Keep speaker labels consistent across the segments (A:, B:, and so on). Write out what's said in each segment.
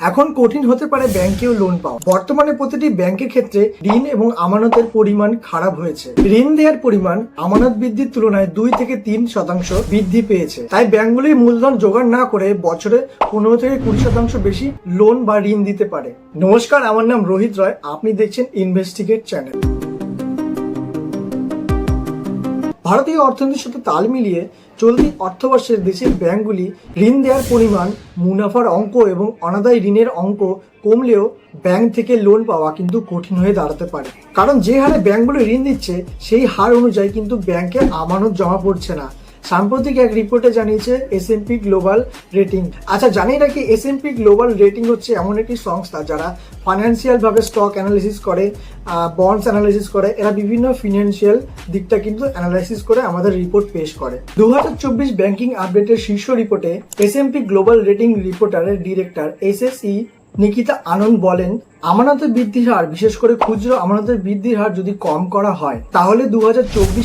A: এখন কঠিন হতে পারে ব্যাংকেও লোন পাওয়া। বর্তমানে প্রতিটি ব্যাংকের ক্ষেত্রে ঋণ এবং আমানতের পরিমাণ খারাপ হয়েছে। ঋণ দেওয়ার পরিমাণ আমানত বৃদ্ধির তুলনায় দুই থেকে তিন শতাংশ বৃদ্ধি পেয়েছে। তাই ব্যাংকগুলি মূলধন জোগাড় না করে বছরে পনেরো থেকে কুড়ি শতাংশ বেশি লোন বা ঋণ দিতে পারে। নমস্কার, আমার নাম রোহিত রয়। আপনি দেখছেন ইনভেস্টিগেট চ্যানেল ভারতীয় অর্থনীতির সাথে তাল মিলিয়ে চলতি অর্থবর্ষের দেশের ব্যাঙ্কগুলি ঋণ দেওয়ার পরিমাণ, মুনাফার অঙ্ক এবং অনাদায় ঋণের অঙ্ক কমলেও ব্যাংক থেকে লোন পাওয়া কিন্তু কঠিন হয়ে দাঁড়াতে পারে। কারণ যে হারে ব্যাংকগুলো ঋণ দিচ্ছে, সেই হার অনুযায়ী কিন্তু ব্যাংকে আমানত জমা পড়ছে না। সাম্প্রতিক এক রিপোর্টে জানিয়েছে এস পি গ্লোবাল রেটিং আচ্ছা জানি নাকি এস পি গ্লোবাল রেটিং হচ্ছে এমন একটি সংস্থা যারা ফাইন্যান্সিয়াল ভাবে স্টক অ্যানালিসিস করে বন্ডস অ্যানালিসিস করে, এরা বিভিন্ন ফিনান্সিয়াল দিকটা কিন্তু অ্যানালাইসিস করে আমাদের রিপোর্ট পেশ করে। দু হাজার চব্বিশ ব্যাংকিং আপডেটের শীর্ষ রিপোর্টে এস পি গ্লোবাল রেটিং রিপোর্টারের ডিরেক্টর এস নিকিতা আনন্দ বলেন আমানতের বৃদ্ধির হার, বিশেষ করে খুচরো আমানতের বৃদ্ধির হার যদি কম করা হয়, তাহলে দু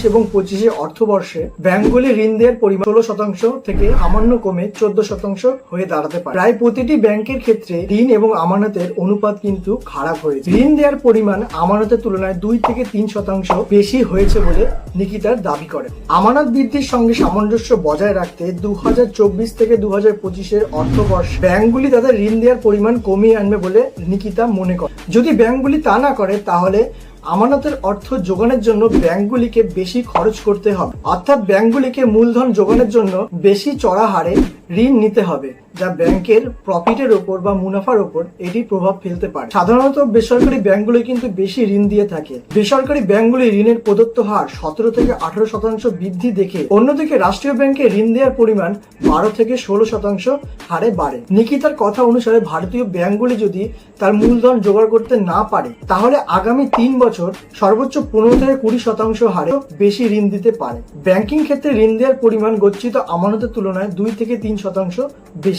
A: এবং পঁচিশে অর্থবর্ষে ব্যাংকগুলি ঋণ দেওয়ার পরিমাণ ষোলো শতাংশ থেকে সামান্য কমে চোদ্দ শতাংশ হয়ে দাঁড়াতে পারে। প্রায় প্রতিটি ব্যাংকের ক্ষেত্রে ঋণ এবং আমানতের অনুপাত কিন্তু খারাপ হয়েছে। ঋণ দেওয়ার পরিমাণ আমানতের তুলনায় দুই থেকে তিন শতাংশ বেশি হয়েছে বলে নিকিতার দাবি করে আমানত বৃদ্ধির সঙ্গে সামঞ্জস্য বজায় রাখতে দু হাজার চব্বিশ থেকে দু হাজার পঁচিশের অর্থবর্ষ ব্যাংকগুলি তাদের ঋণ দেওয়ার পরিমাণ কমিয়ে আনবে বলে নিকিতা মনে করে। যদি ব্যাংকগুলি তা না করে, তাহলে আমানতের অর্থ যোগানের জন্য ব্যাংকগুলিকে বেশি খরচ করতে হবে। অর্থাৎ ব্যাংকগুলিকে মূলধন যোগানের জন্য বেশি চড়া হারে ঋণ নিতে হবে। যা ব্যাংকের প্রফিটের ওপর বা মুনাফার ওপর এটি প্রভাব ফেলতে পারে। সাধারণত বেসরকারি ব্যাংকগুলি কিন্তু বেশি ঋণ দিয়ে থাকে। বেসরকারি ব্যাংকগুলি ঋণের প্রদত্ত হার সতেরো থেকে আঠারো শতাংশ বৃদ্ধি দেখে অন্যদিকে রাষ্ট্রীয় ব্যাংকে ঋণ দেওয়ার পরিমাণ বারো থেকে ষোলো শতাংশ হারে বাড়ে। নিকিতার কথা অনুসারে ভারতীয় ব্যাংকগুলি যদি তার মূলধন জোগাড় করতে না পারে, তাহলে আগামী তিন বছর সর্বোচ্চ পনেরো থেকে কুড়ি শতাংশ হারে বেশি ঋণ দিতে পারে। ব্যাংকিং ক্ষেত্রে ঋণ দেওয়ার পরিমাণ গচ্ছিত আমানতের তুলনায় দুই থেকে তিন শতাংশ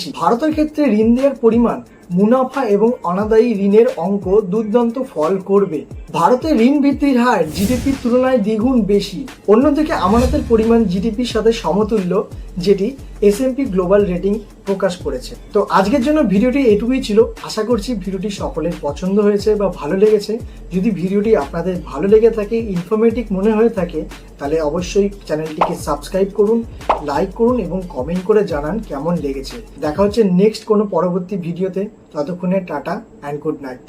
A: বেশি ভারতের ক্ষেত্রে ঋণ দেওয়ার পরিমাণ মুনাফা এবং অনাদায়ী ঋণের অঙ্ক দুর্দান্ত ফল করবে। ভারতে ঋণ বৃদ্ধির হার জিডিপির তুলনায় দ্বিগুণ বেশি। অন্যদিকে আমানতের পরিমাণ জিডিপির সাথে সমতুল্য, যেটি এস গ্লোবাল রেটিং প্রকাশ করেছে। তো আজকের জন্য ভিডিওটি এটুকুই ছিল। আশা করছি ভিডিওটি সকলের পছন্দ হয়েছে বা ভালো লেগেছে। যদি ভিডিওটি আপনাদের ভালো লেগে থাকে ইনফরমেটিভ মনে হয়ে থাকে, তাহলে অবশ্যই চ্যানেলটিকে সাবস্ক্রাইব করুন লাইক করুন এবং কমেন্ট করে জানান কেমন লেগেছে। দেখা হচ্ছে নেক্সট কোনো পরবর্তী ভিডিওতে। ততক্ষণে টাটা অ্যান্ড গুড নাইট।